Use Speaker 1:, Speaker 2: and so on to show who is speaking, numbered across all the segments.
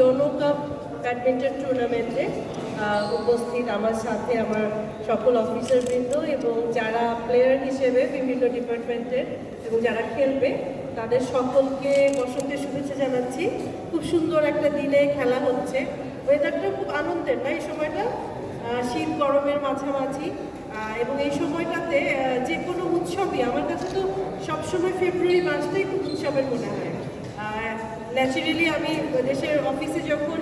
Speaker 1: YONO cup badminton টুর্নামেন্টে উপস্থিত আমার সাথে আমার সকল অফিসারবৃন্দ এবং যারা প্লেয়ার হিসেবে বিভিন্ন ডিপার্টমেন্টের এবং যারা খেলবে, তাদের সকলকে বসন্তের শুভেচ্ছা জানাচ্ছি। খুব সুন্দর একটা দিনে খেলা হচ্ছে। ওয়েদারটা খুব আনন্দের না? এই সময়টা শীত, গরমের মাঝামাঝি এবং এই সময়টাতে যে কোনো উৎসবই, আমার কাছে তো সবসময় ফেব্রুয়ারি মাসটাই খুব উৎসবের মনে হয়। ন্যাচারালি আমি দেশের অফিসে যখন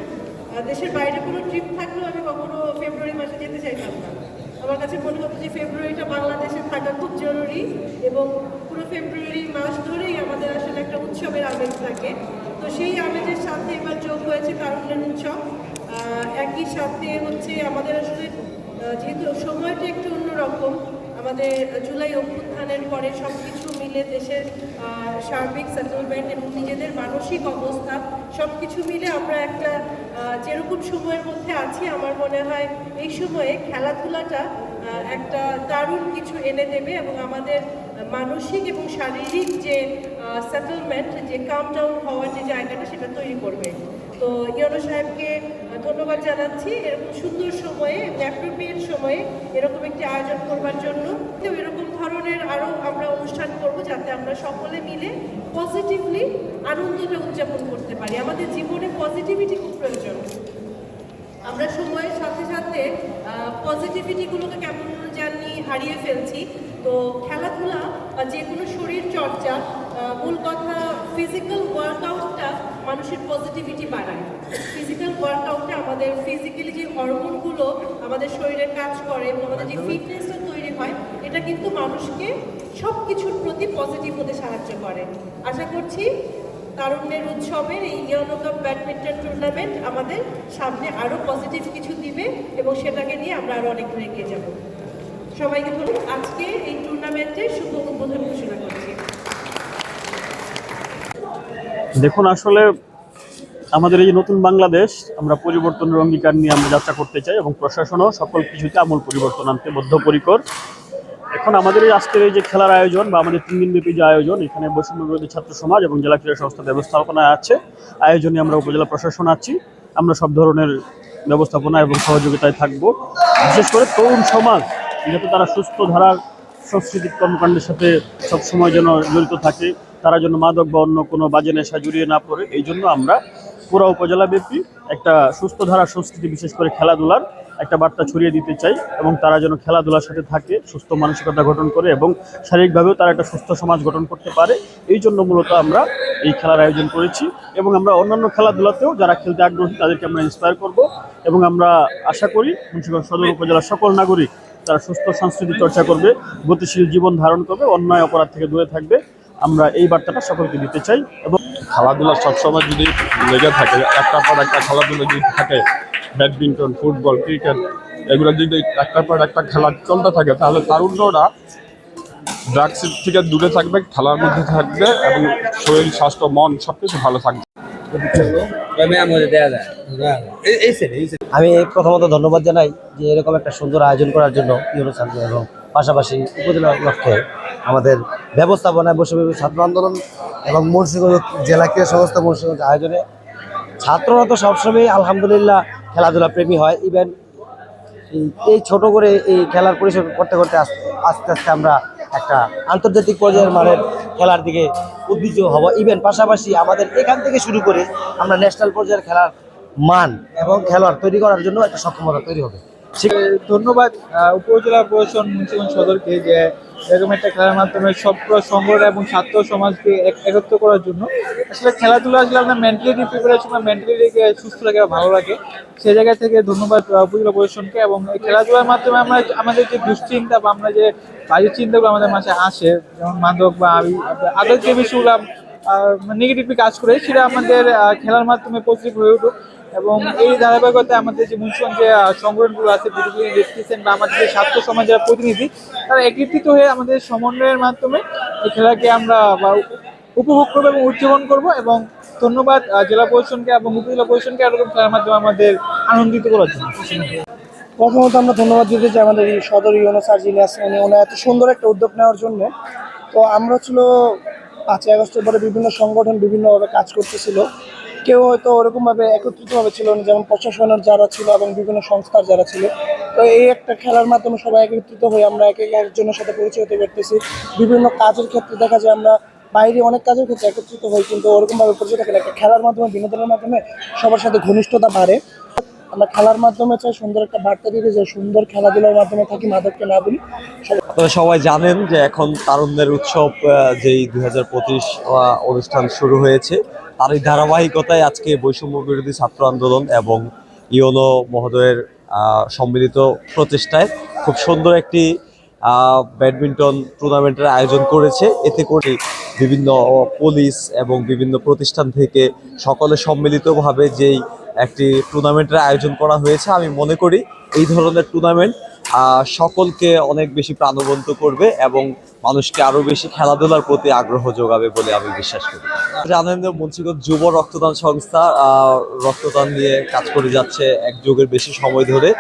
Speaker 1: দেশের বাইরে কোনো ট্রিপ থাকলেও আমি কখনো ফেব্রুয়ারি মাসে যেতে চাইতাম না। আমার কাছে মনে হতো যে ফেব্রুয়ারিটা বাংলাদেশে থাকা খুব জরুরি এবং পুরো ফেব্রুয়ারি মাস ধরেই আমাদের আসলে একটা উৎসবের আমেজ থাকে। তো সেই আমেজের সাথে এবার যোগ হয়েছে তারুণ্যের উৎসব। একই সাথে হচ্ছে আমাদের আসলে যেহেতু সময়টা একটু অন্যরকম, আমাদের জুলাই অভ্যুত্থানের পরে সব কিছু মিলে দেশের সার্বিক সেটেলমেন্ট এবং নিজেদের মানসিক অবস্থা সব কিছু মিলে আমরা একটা যেরকম সময়ের মধ্যে আছি, আমার মনে হয় এই সময়ে খেলাধুলাটা একটা দারুণ কিছু এনে দেবে এবং আমাদের মানসিক এবং শারীরিক যে সেটেলমেন্ট যে কাম ডাউন হওয়ার যে জায়গাটা, সেটা তৈরি করবে। তো ইয়নো সাহেবকে ধন্যবাদ জানাচ্ছি। এরকম সুন্দর সময়ে অ্যাপ্রোপ্রিয়েট সময়ে এরকম একটি আয়োজন করবার জন্য। তো এরকম ধরনের আরও আমরা অনুষ্ঠান করব যাতে আমরা সকলে মিলে পজিটিভলি আনন্দটা উদযাপন করতে পারি। আমাদের জীবনে পজিটিভিটি খুব প্রয়োজন। আমরা সময়ের সাথে সাথে পজিটিভিটিগুলোকে কেমন জানি হারিয়ে ফেলছি। তো খেলাধুলা বা যে কোনো শরীর চর্চা মূল কথা ফিজিক্যাল ওয়ার্কআউটটা মানুষের পজিটিভিটি বাড়ায়। ফিজিক্যাল ওয়ার্কআউটে আমাদের ফিজিক্যালি যে হরমোনগুলো আমাদের শরীরে কাজ করে এবং আমাদের যে ফিটনেসটা তৈরি হয় এটা কিন্তু মানুষকে সব কিছুর প্রতি পজিটিভ হতে সাহায্য করে। আশা করছি তারুণ্যের উৎসবের এই ইয়নো কাপ ব্যাডমিন্টন টুর্নামেন্ট আমাদের সামনে আরও পজিটিভ কিছু দিবে এবং সেটাকে নিয়ে আমরা আরও অনেক দূর এগিয়ে যাব। সবাইকে বলুন আজকে এই টুর্নামেন্টের শুভ উদ্বোধন ঘোষণা করছি।
Speaker 2: দেখুন, আসলে আমাদের এই নতুন বাংলাদেশ, আমরা পরিবর্তনের অঙ্গীকার নিয়ে আমরা যাত্রা করতে চাই এবং প্রশাসনও সকল কিছুতে আমূল পরিবর্তন আনতে বদ্ধপরিকর। এখন আমাদের এই আজকের এই যে খেলার আয়োজন বা আমাদের তিন দিনব্যাপী যে আয়োজন, এখানে বৈষম্য বিরোধী ছাত্র সমাজ এবং জেলা ক্রীড়া সংস্থা ব্যবস্থাপনায় আছে। আয়োজনে আমরা উপজেলা প্রশাসন আছি। আমরা সব ধরনের ব্যবস্থাপনা এবং সহযোগিতায় থাকব। বিশেষ করে তরুণ সমাজ, যাতে তারা সুস্থ ধারার সাংস্কৃতিক কর্মকাণ্ডের সাথে সবসময় যেন জড়িত থাকে। তারা যেন মাদক বা অন্য কোনো বাজে নেশা জড়িয়ে না পড়ে, এই জন্য আমরা পুরো উপজেলা ব্যাপী একটা সুস্থ ধারা সংস্কৃতি, বিশেষ করে খেলাধুলার একটা বার্তা ছড়িয়ে দিতে চাই এবং তারা যেন খেলাধুলার সাথে থাকে, সুস্থ মানসিকতা গঠন করে এবং শারীরিকভাবেও তারা একটা সুস্থ সমাজ গঠন করতে পারে। এই জন্য মূলত আমরা এই খেলার আয়োজন করেছি এবং আমরা অন্যান্য খেলাধুলাতেও যারা খেলতে আগ্রহী তাদেরকে আমরা ইন্সপায়ার করব এবং আমরা আশা করি মুন্সিগঞ্জ সদর উপজেলার সকল নাগরিক তারা সুস্থ সাংস্কৃতিক চর্চা করবে, গতিশীল জীবন ধারণ করবে, অন্যায় অপরাধ থেকে দূরে থাকবে। আমরা এই বার্তাটা সকলকে দিতে চাই এবং
Speaker 3: খেলাধুলা সবসময় যদি লেগে থাকে একটার পর একটা খেলাধুলা যদি থাকে ব্যাডমিন্টন ফুটবল ক্রিকেট এগুলো যদি একটার পর একটা খেলা চলতে থাকে তাহলে তারুণ্যরা ড্রাগস থেকে দূরে থাকবে খেলার মধ্যে থাকবে এবং শরীর স্বাস্থ্য মন সব কিছু ভালো থাকবে।
Speaker 4: আমি প্রথমত ধন্যবাদ জানাই যে এরকম একটা সুন্দর আয়োজন করার জন্য ইউরো এবং পাশাপাশি উপজেলা লক্ষ্যে আমাদের ব্যবস্থাপনায় বসে ছাত্র আন্দোলন এবং মুন্সিগঞ্জ জেলা ক্রীড়া সংস্থা মুন্সিগঞ্জ আয়োজনে ছাত্ররা তো সবসময় আলহামদুলিল্লাহ খেলাধুলা প্রেমী হয়। ইভেন এই ছোট করে এই খেলার পরিসর করতে করতে আস্তে আস্তে আমরা একটা আন্তর্জাতিক পর্যায়ের মানের খেলার দিকে উদ্ভিজ হব। ইভেন পাশাপাশি আমাদের এখান থেকে শুরু করে আমরা ন্যাশনাল পর্যায়ের খেলার মান এবং খেলোয়াড় তৈরি করার জন্য একটা সক্ষমতা তৈরি হবে।
Speaker 5: ধন্যবাদ উপজেলা প্রশাসন মুন্সিগঞ্জ সদরকে যে এরকম একটা খেলার মাধ্যমে সব সংগঠন এবং ছাত্র সমাজকে এক- একত্র করার জন্য। আসলে খেলাধুলা আসলে আমরা মেন্টালি প্রিপারেশন বা মেন্টালি সুস্থ রাখে ভালো লাগে সেই জায়গা থেকে ধন্যবাদ উপজেলা প্রশাসনকে এবং এই খেলাধুলার মাধ্যমে আমরা আমাদের যে দুশ্চিন্তা বা আমরা যে বাজে চিন্তাগুলো আমাদের মাঝে আসে, যেমন মাদক বা আদার যে বিষয়গুলো নেগেটিভলি কাজ করে, সেটা আমাদের খেলার মাধ্যমে পজিটিভ হয়ে উঠুক। এবং এই ধারাবাহিকতায় আমাদের যে মুন্সিগঞ্জ যে সংগঠনগুলো আছে বিডিপি রেজিস্ট্রেশন বা আমাদের যে ছাত্র সমাজের প্রতিনিধি, তারা একত্রিত হয়ে আমাদের সমন্বয়ের মাধ্যমে এই খেলাকে আমরা, বা উপভোগ করব এবং উদযাপন করব এবং ধন্যবাদ জেলা প্রশাসনকে এবং উপজেলা প্রশাসনকে এরকম খেলার মাধ্যমে আমাদের আনন্দিত করার জন্য।
Speaker 6: প্রথমত আমরা ধন্যবাদ দিতে চাই আমাদের সদর ইউনো সার্জিনিয়াস উনি ওনার এত সুন্দর একটা উদ্যোগ নেওয়ার জন্য। তো আমরা ছিল পাঁচই আগস্টের পরে বিভিন্ন সংগঠন বিভিন্নভাবে কাজ করতেছিল। কেউ হয়তো ওরকমভাবে একত্রিতভাবে ছিল না, যেমন প্রশাসনের যারা ছিল এবং বিভিন্ন সংস্থার যারা ছিল। তো এই একটা খেলার মাধ্যমে সবাই একত্রিত হয়ে আমরা এক এক একজনের সাথে পরিচয় হতে পারতেছি। বিভিন্ন কাজের ক্ষেত্রে দেখা যায় আমরা বাইরে অনেক কাজের ক্ষেত্রে একত্রিত হই, কিন্তু ওরকমভাবে পরিচয় থাকে একটা খেলার মাধ্যমে, বিনোদনের মাধ্যমে সবার সাথে ঘনিষ্ঠতা বাড়ে। আমরা খেলার মাধ্যমে চাই সুন্দর একটা বার্তা দিতে, যে সুন্দর খেলাধুলার মাধ্যমে থাকি, মাদককে না বলি সবাই
Speaker 7: জানেন যে এখন তারুণ্যের উৎসব যেই দুই হাজার পঁচিশ অনুষ্ঠান শুরু হয়েছে। তার এই ধারাবাহিকতায় আজকে বৈষম্য বিরোধী ছাত্র আন্দোলন এবং ইওনো মহোদয়ের সম্মিলিত প্রচেষ্টায় খুব সুন্দর একটি ব্যাডমিন্টন টুর্নামেন্টের আয়োজন করেছে। এতে করে বিভিন্ন পুলিশ এবং বিভিন্ন প্রতিষ্ঠান থেকে সকলে সম্মিলিতভাবে যেই একটি টুর্নামেন্টের আয়োজন করা হয়েছে, আমি মনে করি এই ধরনের টুর্নামেন্ট সকলকে অনেক বেশি প্রাণবন্ত করবে এবং মানুষকে আরও বেশি খেলাধুলার প্রতি আগ্রহ যোগাবে বলে আমি বিশ্বাস করি। জানেন মুন্সিগঞ্জ যুব রক্তদান সংস্থা রক্তদান নিয়ে কাজ করে যাচ্ছে এক যুগের বেশি সময় ধরে।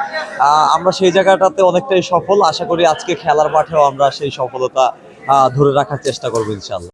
Speaker 7: আমরা সেই জায়গাটাতে অনেকটাই সফল। আশা করি আজকে খেলার মাঠেও আমরা সেই সফলতা ধরে রাখার চেষ্টা করব ইনশাল্লাহ